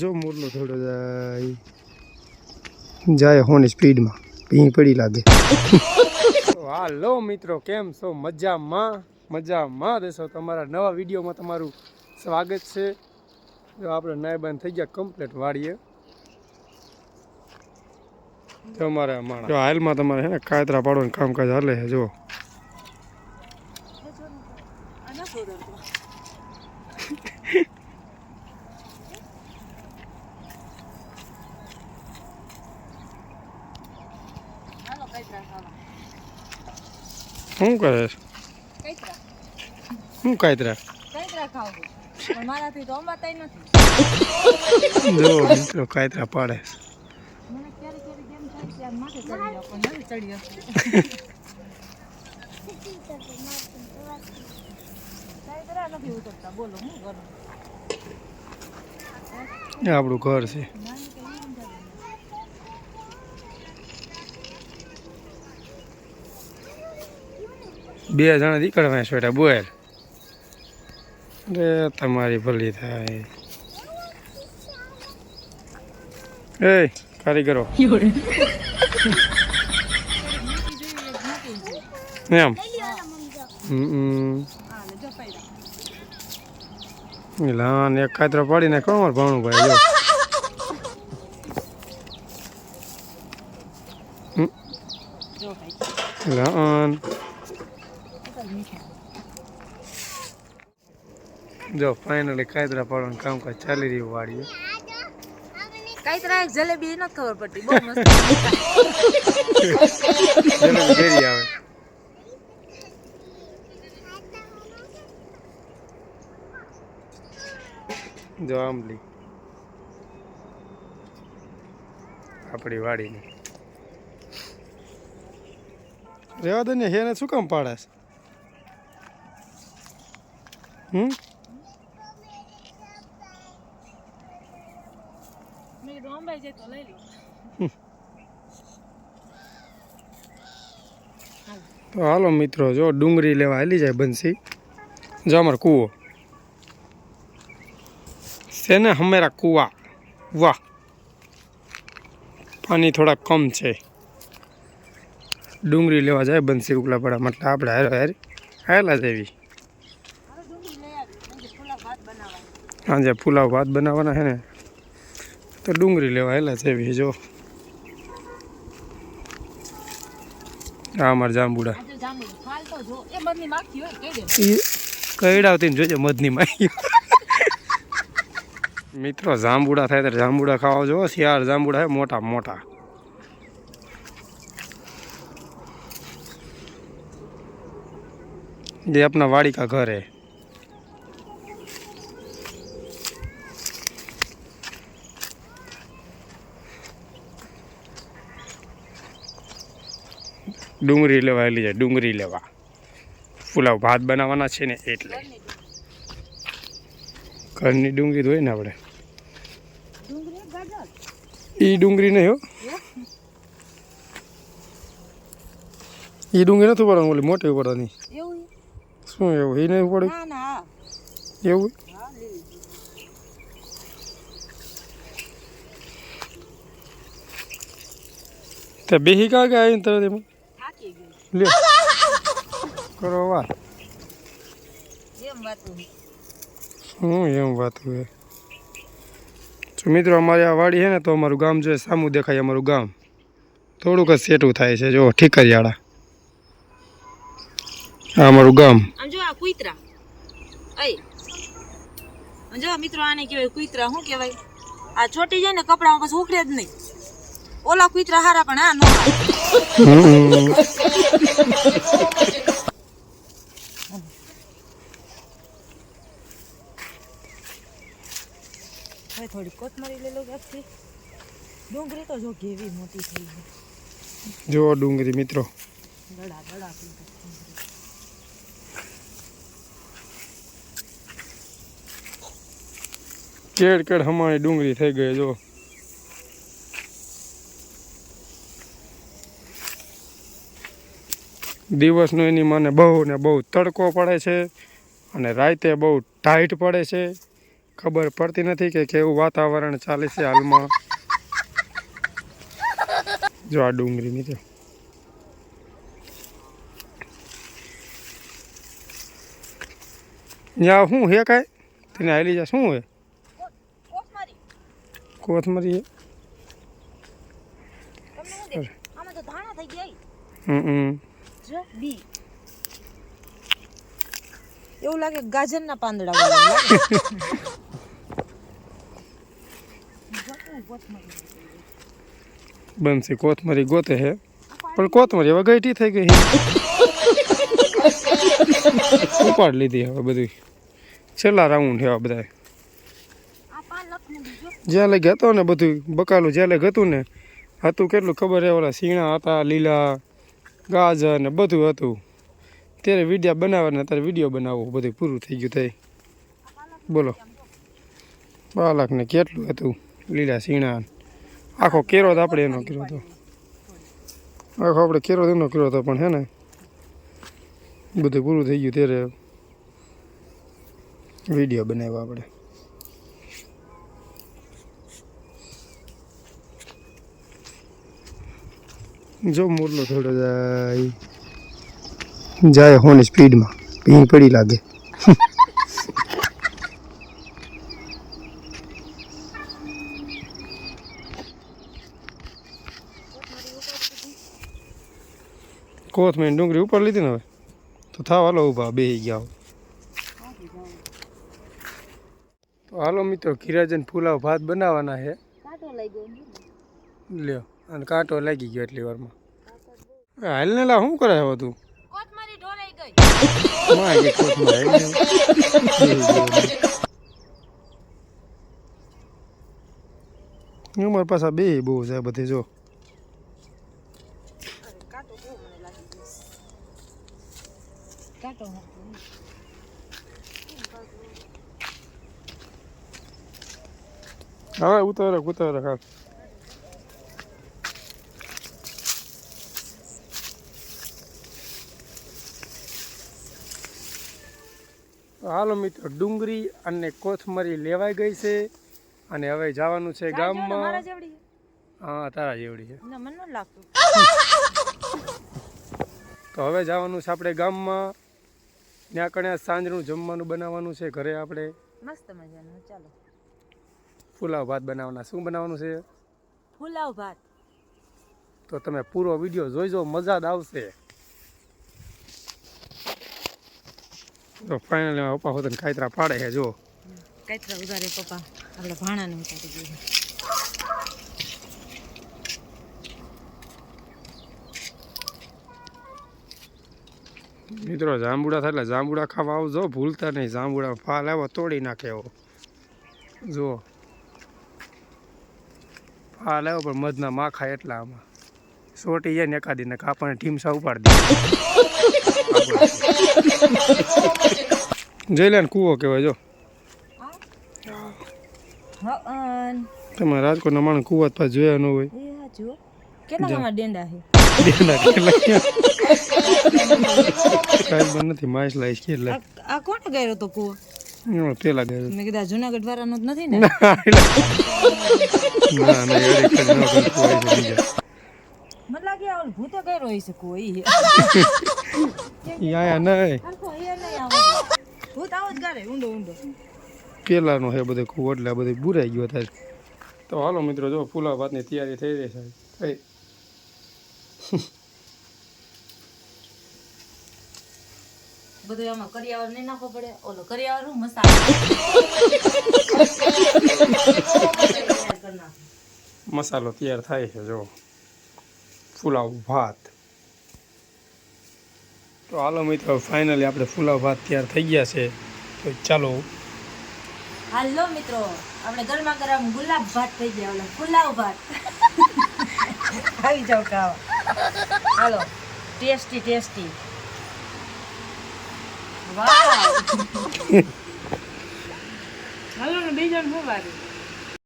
જો મોરલો થોડો જાય. જાય હોની સ્પીડમાં. ભીંગ પડી લાગે. હાલો મિત્રો, કેમ છો? મજામાં? મજામાં દેશો તમારા નવા વિડીયોમાં તમારું સ્વાગત છે. જો આપણે નાયબાન થઈ ગયા કમ્પ્લીટ વાળીએ. તમારે માણસ જો હાલમાં તમારે છે ને કાયતરા પાડવાનું કામકાજ હાલે છે જો શું કરે છે શું કાતરા મારાથી તો અમાતાય નથી જો મિત્રો કાતરા પાડે છે. મને ક્યારે ક્યારે કેમ થાય કે આમ માથે ચડી જાવ પણ નથી ચડી શકતી કરે શું કાયતરા કરું? એ આપણું ઘર છે. બે જણા નીકળવા છોટા બોલ. રે તમારી ભલી થાય. એ કારીગરો એમ. પૈડા લાન એક કાતરો પાડીને કોમર ભાણું ભાઈ જો. લાન જો ફાઇનલી કાયદરા પાડવાનું કામકાજ ચાલી રહ્યું વાડીએ. કાયદરા એક જલેબી ન ખબર પડતી બહુ મસ્ત જલેબી ઘેરી આવે. જો આંબલી. આપણી વાડીની. રેવા દે ને હેને શું કામ પાડે છે? હમ? તો હાલો મિત્રો જો ડુંગળી લેવા હાલી જાય બંસી. જો અમારો કૂવો. છે ને હમેરા કૂવા. વાહ. પાણી થોડા કમ છે. ડુંગળી લેવા જાય બંસી ઉકલા પડા મતલબ આપણે હારે હારે હાલા જેવી હવે ડુંગળી લઈ આવી મેં કીધું ફુલા ભાત બનાવવા સાંજે પુલાવ ભાત બનાવવાના છે ને તો ડુંગળી લેવા આવેલા છે બીજો આ અમાર જાંબુડા. કઈડાવતી જોજો મધની માખી. મિત્રો જાંબુડા થાય ત્યારે જાંબુડા ખાવા જો શિયાળ જાંબુડા હે મોટા મોટા. જે આપણા વાડી ઘરે. ડુંગળી લેવા આવેલી છે ડુંગળી લેવા. પુલાવ ભાત બનાવવાના છે ને એટલે. ઘરની ડુંગળી ધોઈ ને આપણે. એ ડુંગળી નહીં હો. એ ડુંગળી નથી પડવાનું ઓલી મોટી પડવાની શું એવું એ નહીં પડે એવું? ત્યાં બેહી કા ગયા આવીને તરત એમાં? લે. કરો વાત. હું એમ વાત હોય મિત્રો અમારી આ વાડી છે ને તો અમારું ગામ જો સામું દેખાય અમારું ગામ. થોડુંક જ સેટું થાય છે. જો ઠીકરિયાળા. આ અમારું ગામ. જો આ કુતરા. જો મિત્રો આને કહેવાય કુતરા. શું કહેવાય? આ છોટી જાય ને કપડામાં પછી ઉખડે જ નહીં. ઓલા કુતરા હારા પણ આ નો. હવે થોડી કોથમરી લઈ લો આખી ડુંગળી તો જો કેવી મોટી થઈ ગઈ. જો ડુંગળી મિત્રો. દડા દડા કેડ કેડ હમાણી ડુંગળી થઈ ગઈ જો. દિવસનો એની મને બહુ ને બહુ તડકો પડે છે અને રાતે બહુ ટાઈટ પડે છે. ખબર પડતી નથી કે કેવું વાતાવરણ ચાલે છે હાલમાં. જો આ ડુંગળી મિત્રો ત્યાં શું હે કાંઈ? તેને હાલી જા શું હે? કોથમરી હે. હમ હમ. જો બી. એવું લાગે ગાજરના પાંદડા. બનશે, કોથમરી ગોતે હે. પણ કોથમરી હવે ગઈટી થઈ ગઈ હે. ઉપાડ લીધી હવે બધું છેલ્લા રાઉન્ડ આ બધા જ્યાં લઈ ગતો ને બધું બકાલું જ્યાં લઈ હતું ને, હતું કેટલું ખબર હે ઓલા સીણા હતા, લીલા ગાજર ને બધું હતું. ત્યારે વિડીયા બનાવવાના ત્યારે વીડિયો બનાવવો બધું પૂરું થઈ ગયું થઈ બોલો. બાળક ને કેટલું હતું? લીલા સીણા આખો કેરો આપણે એનો કર્યો હતો. આખો આપણે કેરો એનો કર્યો હતો પણ હે ને, બધું પૂરું થઈ ગયું ત્યારે. વીડિયો બનાવ્યો આપણે. જો મોરલો થોડો જાય. જાય હોની સ્પીડમાં. ભીંગ પડી લાગે. કોથમીર ડુંગળી ઉપર લીધી ને હવે? તો થાવ હાલો ઊભા બે ગયા હો. તો હાલો મિત્રો કિરાજન ફુલાવ ભાત બનાવવાના છે. લ્યો. અને કાંટો લાગી ગયો એટલી વારમાં. હાલ ને લા શું કરે હવે તું? મારી પાસે બે બહુ છે બધી જો. હવે ઉતારે ઉતારે હા તો હાલો મિત્રો ડુંગળી અને કોથમરી લેવાઈ ગઈ છે અને હવે જવાનું છે ગામમાં. હા તારા જેવડી છે. તો હવે જવાનું છે આપણે ગામમાં. ત્યાં કણે સાંજનું જમવાનું બનાવવાનું છે ઘરે આપણે. મસ્ત મજાનું ચાલો. પુલાવ ભાત બનાવવાના શું બનાવવાનું છે? પુલાવ ભાત. તો તમે પૂરો વીડિયો જોઈજો મજા જ આવશે. તો ફાઇનલ પપ્પા હોતને કાયતરા પાડે છે જો. કાયતરા ઉધારે પપ્પા. આપણે ભાણાને ઉતારી દઈએ. મિત્રો જાંબુડા થાય એટલે જાંબુડા ખાવા આવજો ભૂલતા નહીં. જાંબુડા ફાલ આવો તોડી નાખે એવો. જુઓ ફાલ આવ્યો પણ મધના માખા એટલા આમાં. સોટી જાય ને એકાદી ને આપણને ઢીમસા ઉપાડી દે. જઈ લે કૂવો કહેવાય જો. હા તમે રાજકોટના માણસ કૂવા તો જોયા ન હોય. કેટલા ડેંડા છે? દેના કેટલા કાંઈ પણ નથી માઇસ લાઈશ કે એટલે. આ આ કોણે તો કૂવો? પેલા ગયો મેં કીધું જુનાગઢ વાળાનો જ નથી ને? ના ના એવડી કઈ હોય છે આયા નહીં. ભૂત આવો જ ગારે ઊંડો ઊંડો પેલાનો હે બધે ખૂબ એટલે બધું બુરાઈ ગયો થાય તો હાલો મિત્રો, જો ફૂલા ભાતની તૈયારી થઈ રહી સાહેબ બધું હું કરી નાખો. મસાલો તૈયાર થાય છે, જો. ફુલાવ ભાત. તો હાલો મિત્રો ફાઇનલી આપણે ફુલાવ ભાત તૈયાર થઈ ગયા છે. તો ચાલો. હાલો મિત્રો આપણે ગરમા ગરમ ગુલાબ ભાત થઈ ગયા ઓલા પુલાવ ભાત. આવી જાવ ખાવા. હાલો ટેસ્ટી ટેસ્ટી. વાહ. હાલો ને બીજો ને શું વારું